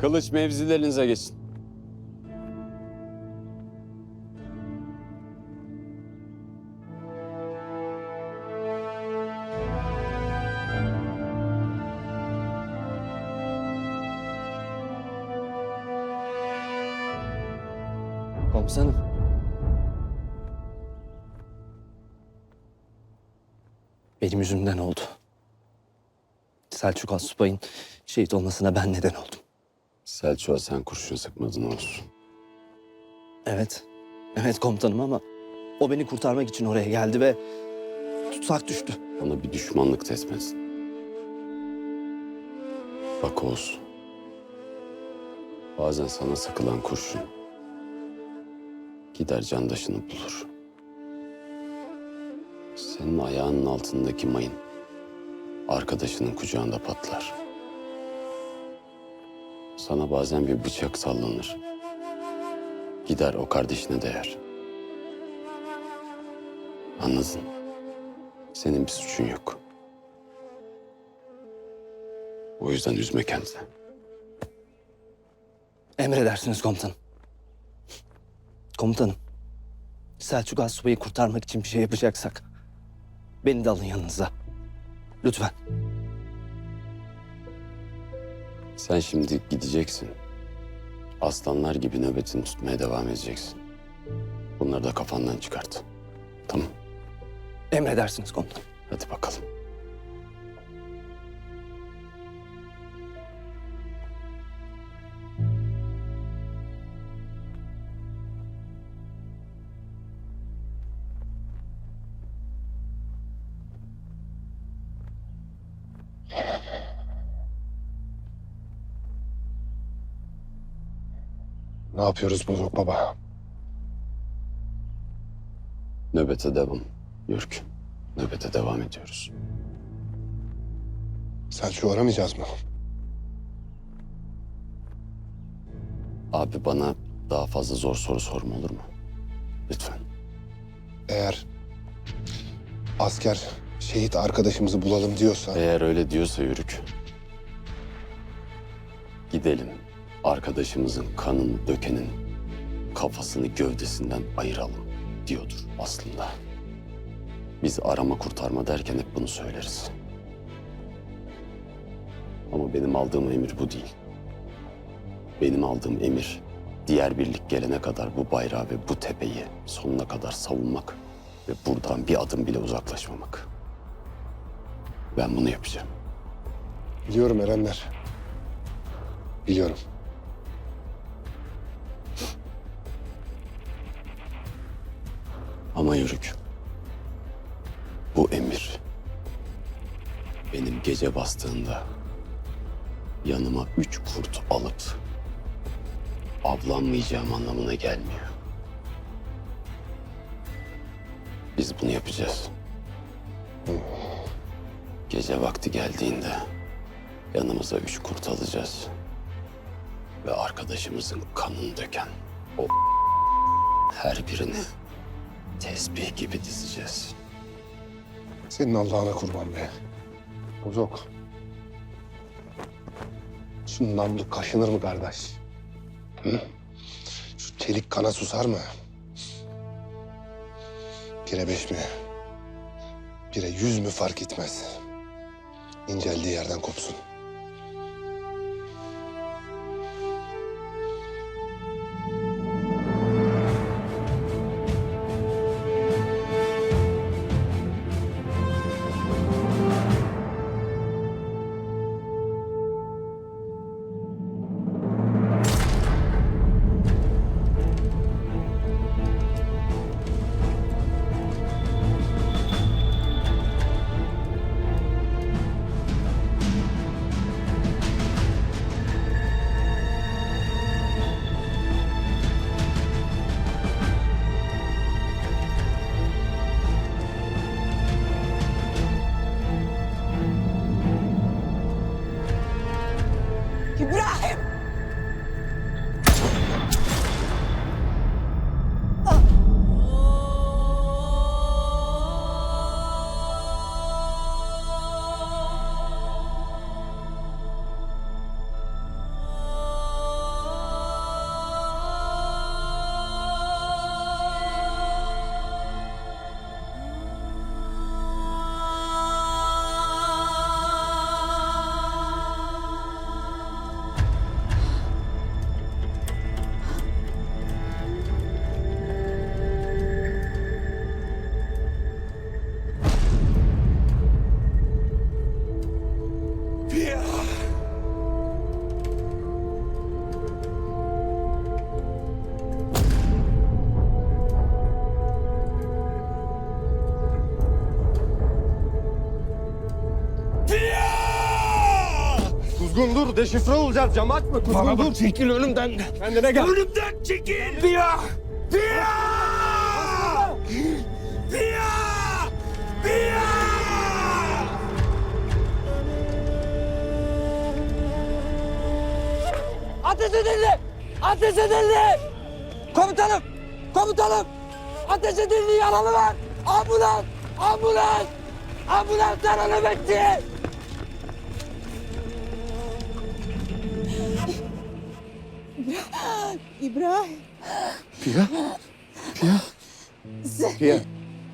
Kılıç mevzilerinize geçin. Komutanım. Benim yüzümden oldu. Selçuk Asubay'ın şehit olmasına ben neden oldum. Selçuk'a sen kurşun sıkmadın olsun. Evet. Evet komutanım ama o beni kurtarmak için oraya geldi ve tutsak düştü. Ona bir düşmanlık tesmesin. Bak Oğuz. Bazen sana sıkılan kurşun gider candaşını bulur. Senin ayağının altındaki mayın arkadaşının kucağında patlar. Sana bazen bir bıçak sallanır. Gider o kardeşine değer. Anladın? Senin bir suçun yok. O yüzden üzme kendini. Emredersiniz komutanım. Komutanım. Selçuk Asubay'ı kurtarmak için bir şey yapacaksak beni de alın yanınıza. Lütfen. Sen şimdi gideceksin. Aslanlar gibi nöbetini tutmaya devam edeceksin. Bunları da kafandan çıkart. Tamam. Emredersiniz komutanım. Hadi bakalım. Ne yapıyoruz Bozok Baba? Nöbete devam. Yörük. Nöbete devam ediyoruz. Selçuk'u aramayacağız mı? Abi bana daha fazla zor soru sorma olur mu? Lütfen. Eğer asker şehit arkadaşımızı bulalım diyorsa... Eğer öyle diyorsa Yörük. Gidelim. Arkadaşımızın kanını dökenin kafasını gövdesinden ayıralım diyordur aslında. Biz arama kurtarma derken hep bunu söyleriz. Ama benim aldığım emir bu değil. Benim aldığım emir diğer birlik gelene kadar bu bayrağı ve bu tepeyi sonuna kadar savunmak ve buradan bir adım bile uzaklaşmamak. Ben bunu yapacağım. Biliyorum Erenler. Biliyorum. Ama yürük. Bu emir benim gece bastığında yanıma üç kurt alıp avlanmayacağım anlamına gelmiyor. Biz bunu yapacağız. Gece vakti geldiğinde yanımıza üç kurt alacağız. Ve arkadaşımızın kanını döken o her birini tesbih gibi dizeceğiz. Senin Allah'ına kurban be. Bozok. Şu namlu kaşınır mı kardeş? Hı? Şu çelik kana susar mı? Bire beş mi? Bire yüz mü fark etmez. İnceldiği yerden kopsun. Kuzgun dur deşifre olacağız cam açma Kuzgun dur. çekil önümden. Kendine gel. Önümden çekil. Piya. Piya. Piya. Piya. Ateş edildi! Ateş edildi! Komutanım! Komutanım! Ateş edildi yaralı var! Ambulans! Ambulans! Ambulans yaralı bekçi! İbrahim. Piya. Piya. Sen, Piya.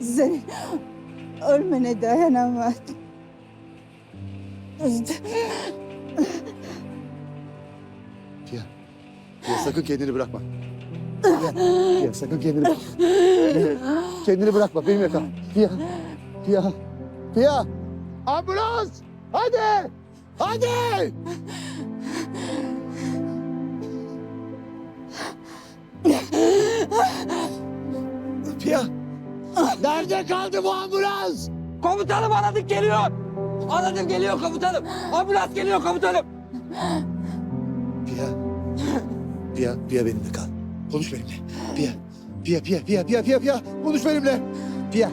senin ölmene dayanamadım. Piya. Piya sakın kendini bırakma. Piya. Piya sakın kendini bırakma. Piya, Kendini bırakma. Benim yakam. Piya. Piya. Piya. Ambulans. Hadi. Hadi. Nerede kaldı bu ambulans? Komutanım aradık geliyor! Aradık geliyor komutanım! Ambulans geliyor komutanım! Piya. Piya, Piya benimle kal. Konuş benimle. Piya. Piya, Piya, Piya, Piya, Piya, Piya. Konuş benimle. Piya.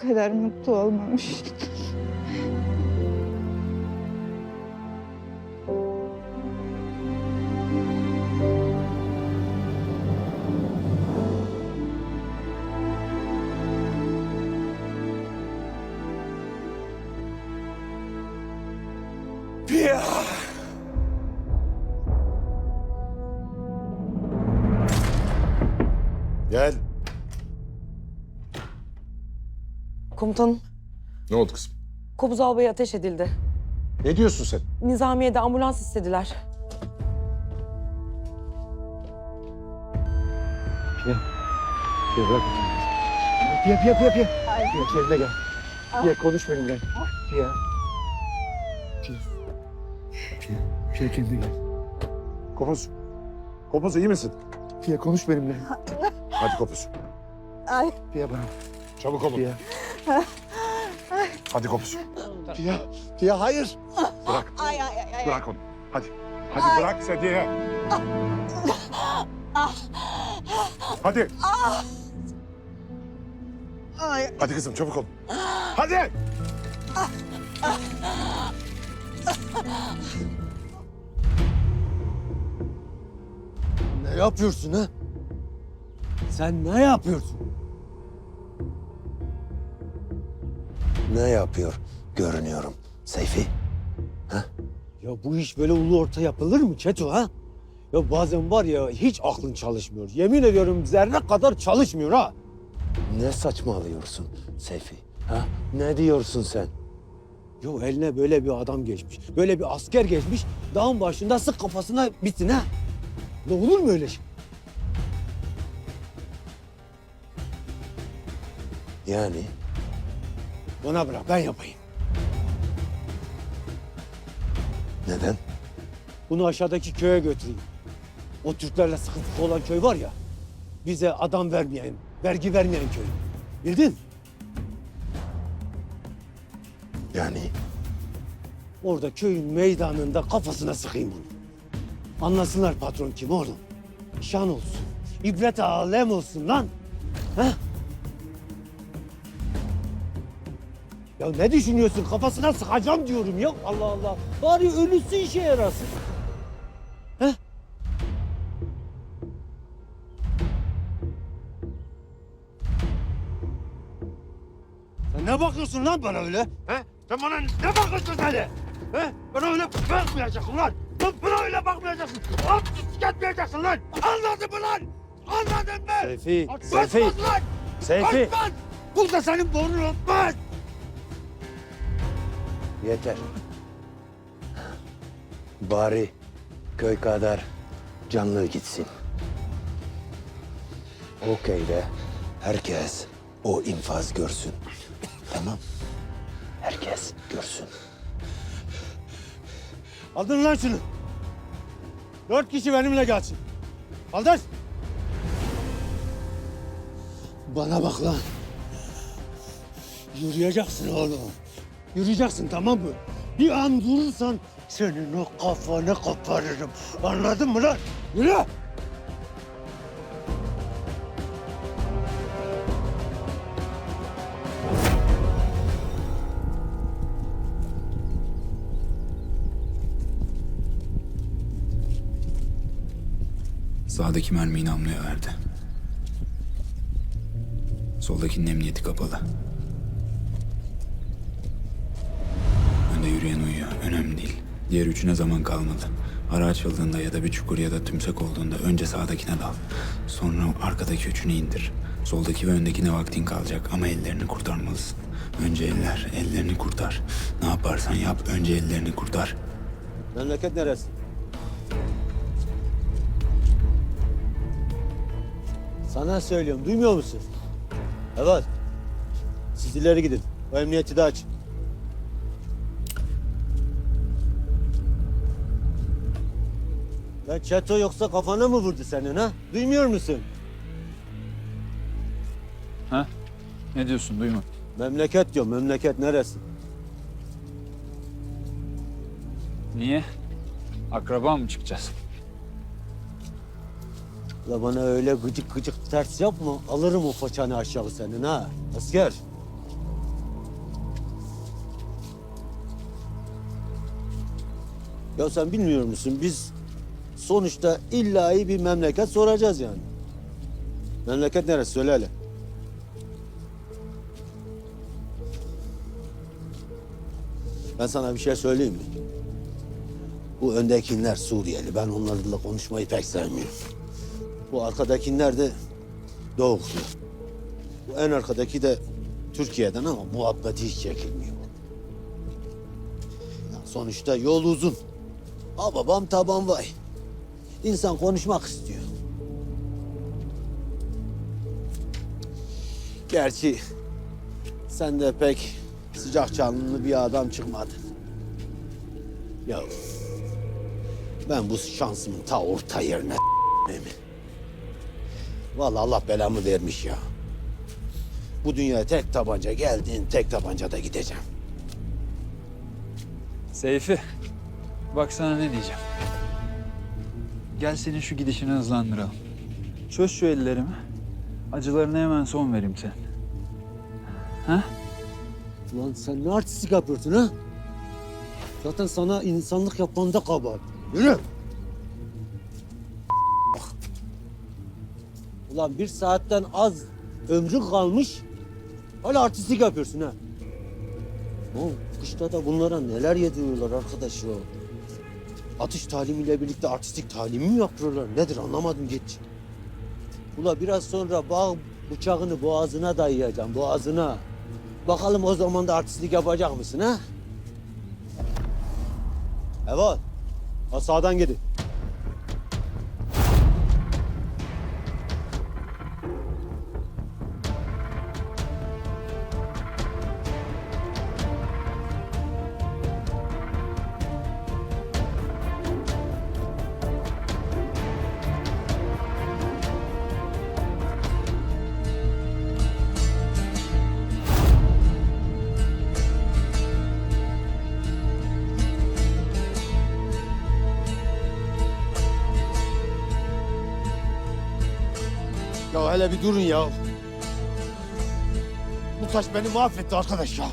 Kadar mutlu olmamış. Piya. Gel. Komutanım, Ne oldu kızım? Kobuz Albay ateş edildi. Ne diyorsun sen? Nizamiye'de ambulans istediler. Piya bırak. Piya, Piya, Piya, Piya. Piya kendine gel. Piya konuş benimle. Piya. Piya. Piya, Piya kendine gel. Kopuz. Kopuz iyi misin? Piya konuş benimle. Hadi Kopuz. Ay. Piya bana. Çabuk olun. Piya. Hadi Kopuz. Piya. Piya hayır. Bırak. Ay ay ay. ay. Bırak onu. Hadi. Hadi bırak sediye. Hadi. Ay. Hadi kızım çabuk ol. Hadi. Ne yapıyorsun ha? Sen ne yapıyorsun? Ne yapıyor görünüyorum Seyfi? Ya bu iş böyle ulu orta yapılır mı Çeto ha? Ya bazen var ya hiç aklın çalışmıyor. Yemin ediyorum zerre kadar çalışmıyor ha. Ne saçmalıyorsun Seyfi? Ha? Ne diyorsun sen? Yo eline böyle bir adam geçmiş. Böyle bir asker geçmiş. Dağın başında sık kafasına bitsin ha. Ne olur mu öyle şey? Yani Bana bırak ben yapayım. neden? Bunu aşağıdaki köye götüreyim. O Türklerle sıkıntılı olan köy var ya. Bize adam vermeyen, vergi vermeyen köy. Bildin? Yani Orada köyün meydanında kafasına sıkayım bunu. Anlasınlar patron kim oğlum. Şan olsun. İbret alem olsun lan. Ha? Ya ne düşünüyorsun? Kafasına sıkacağım diyorum ya. Allah Allah. Bari ölüsü işe yarasın. Ha? Sen ne bakıyorsun lan bana öyle? He? Sen bana ne bakıyorsun sen? He? Bana öyle bakmayacaksın lan. Lan bana öyle bakmayacaksın. Artistlik etmeyeceksin lan. Anladın mı lan? Anladın mı? Seyfi, Seyfi, lan. Seyfi. Açmaz. Burada senin burnun olmaz. Yeter. Bari köy kadar canlı gitsin. O köyde herkes o infaz görsün. Tamam. Herkes görsün. Aldın lan şunu. Dört kişi benimle gelsin. Kaldır. Bana bak lan. Yürüyeceksin oğlum. Yürüyeceksin tamam mı? Bir an durursan senin o kafanı koparırım. Anladın mı lan? Yürü! Sağdaki mermiyi namluya verdi. Soldakinin emniyeti kapalı. Önde yürüyen uyuyor. Önemli değil. Diğer üçüne zaman kalmadı. Ara açıldığında ya da bir çukur ya da tümsek olduğunda önce sağdakine dal. Sonra arkadaki üçünü indir. Soldaki ve öndekine vaktin kalacak ama ellerini kurtarmalısın. Önce eller, ellerini kurtar. Ne yaparsan yap, önce ellerini kurtar. Memleket neresi? Sana söylüyorum, duymuyor musun? Evet. Siz ileri gidin. O emniyeti de aç. Lan çeto yoksa kafana mı vurdu senin ha? Duymuyor musun? Ha? Ne diyorsun duyma. Memleket diyor, memleket neresi? Niye? Akraba mı çıkacağız? La bana öyle gıcık gıcık ters yapma. Alırım o façanı aşağı senin ha. Asker. Ya sen bilmiyor musun? Biz sonuçta illai bir memleket soracağız yani. Memleket neresi? Söyle hele. Ben sana bir şey söyleyeyim mi? Bu öndekiler Suriyeli. Ben onlarla konuşmayı pek sevmiyorum. Bu arkadakiler de Doğuklu. Bu en arkadaki de Türkiye'den ama muhabbeti hiç çekilmiyor. Ya sonuçta yol uzun. Ha babam taban vay. İnsan konuşmak istiyor. Gerçi sen de pek sıcak canlı bir adam çıkmadın. Ya ben bu şansımın ta orta yerine? Vallahi Allah belamı vermiş ya. Bu dünyaya tek tabanca geldin, tek tabanca da gideceğim. Seyfi, bak sana ne diyeceğim. Gel senin şu gidişini hızlandıralım. Çöz şu ellerimi. Acılarına hemen son vereyim sen. Ha? Ulan sen ne artistlik yapıyorsun ha? Zaten sana insanlık yapan da kabahat. Yürü! Ulan bir saatten az ömrün kalmış, hala artistlik yapıyorsun ha. Bu kışta da bunlara neler yediriyorlar arkadaş ya. Atış talimiyle birlikte artistik talimi mi yapıyorlar? Nedir anlamadım geç. Ula biraz sonra bağ bıçağını boğazına dayayacağım, boğazına. Bakalım o zaman da artistlik yapacak mısın ha? Evet. Sağdan gidin. Bir durun ya. Bu taş beni mahvetti arkadaş ya.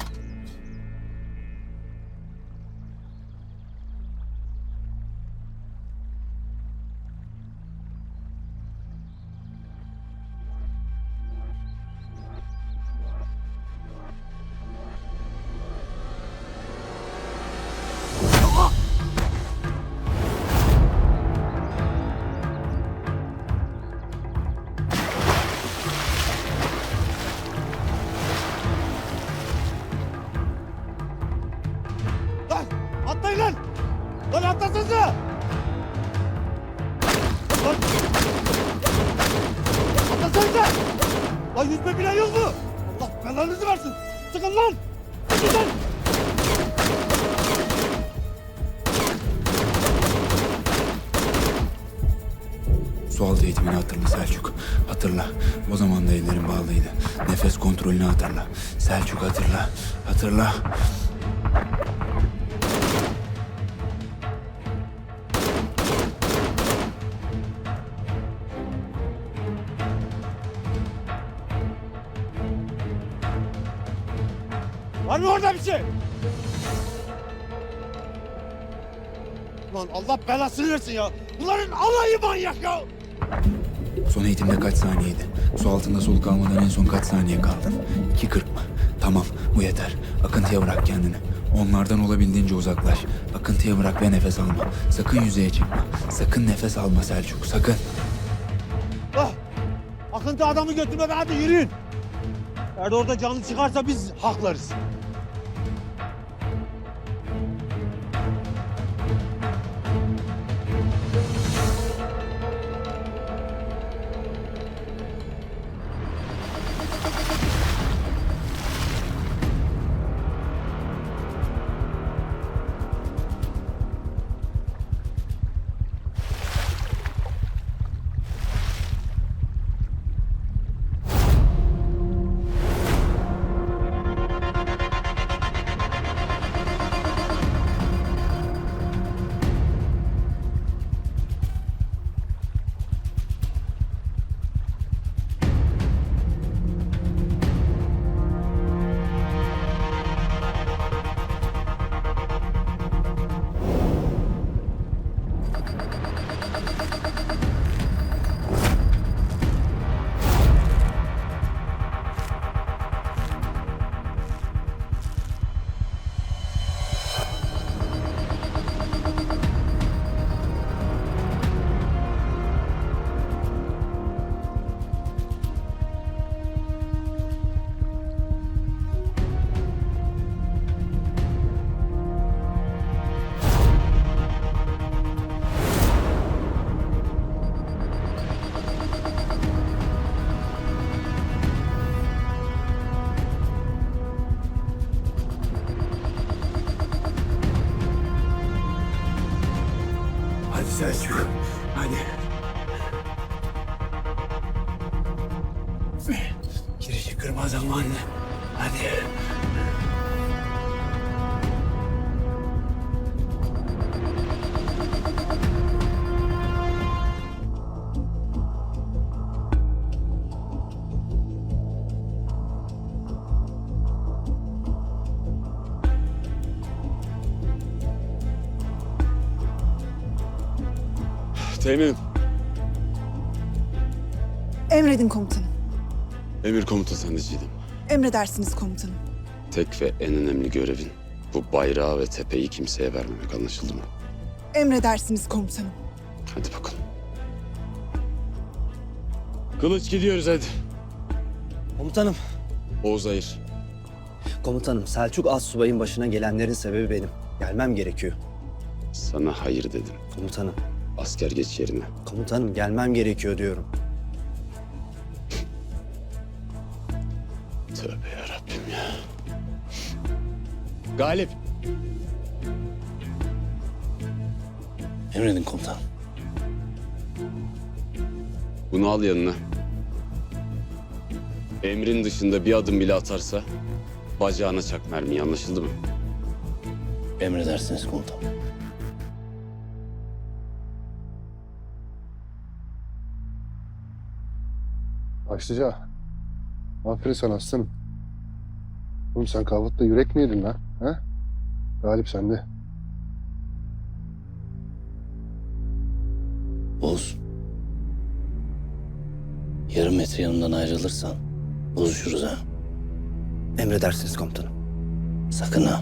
Lan yüzme bilen yok mu? Allah belanızı versin! Sıkın lan! Sıkın lan! Sualtı eğitimini hatırla Selçuk. Hatırla. O zaman da ellerin bağlıydı. Nefes kontrolünü hatırla. Selçuk hatırla. Hatırla. Var mı orada bir şey? Lan Allah belasını versin ya. Bunların alayı manyak ya. Son eğitimde kaç saniyeydi? Su altında soluk almadan en son kaç saniye kaldın? 2.40 mı? Tamam bu yeter. Akıntıya bırak kendini. Onlardan olabildiğince uzaklaş. Akıntıya bırak ve nefes alma. Sakın yüzeye çıkma. Sakın nefes alma Selçuk. Sakın. Ah! Akıntı adamı götürmeden hadi yürüyün. Eğer orada canlı çıkarsa biz haklarız. Hadi Selçuk. Teğmenim. Emredin komutanım. Emir komuta sende Çiğdem. Emredersiniz komutanım. Tek ve en önemli görevin bu bayrağı ve tepeyi kimseye vermemek anlaşıldı mı? Emredersiniz komutanım. Hadi bakalım. Kılıç gidiyoruz hadi. Komutanım. Oğuz ayır. Komutanım Selçuk az subayın başına gelenlerin sebebi benim. Gelmem gerekiyor. Sana hayır dedim. Komutanım. Asker geç yerine. Komutanım gelmem gerekiyor diyorum. Tövbe yarabbim ya. Galip. Emredin komutanım. Bunu al yanına. Emrin dışında bir adım bile atarsa bacağına çak mermiyi anlaşıldı mı? Emredersiniz komutanım. Başlıca. Aferin sana aslanım. Oğlum sen kahvaltıda yürek mi yedin lan? Ha? Galip sende. Oğuz. Yarım metre yanımdan ayrılırsan bozuşuruz ha. Emredersiniz komutanım. Sakın ha.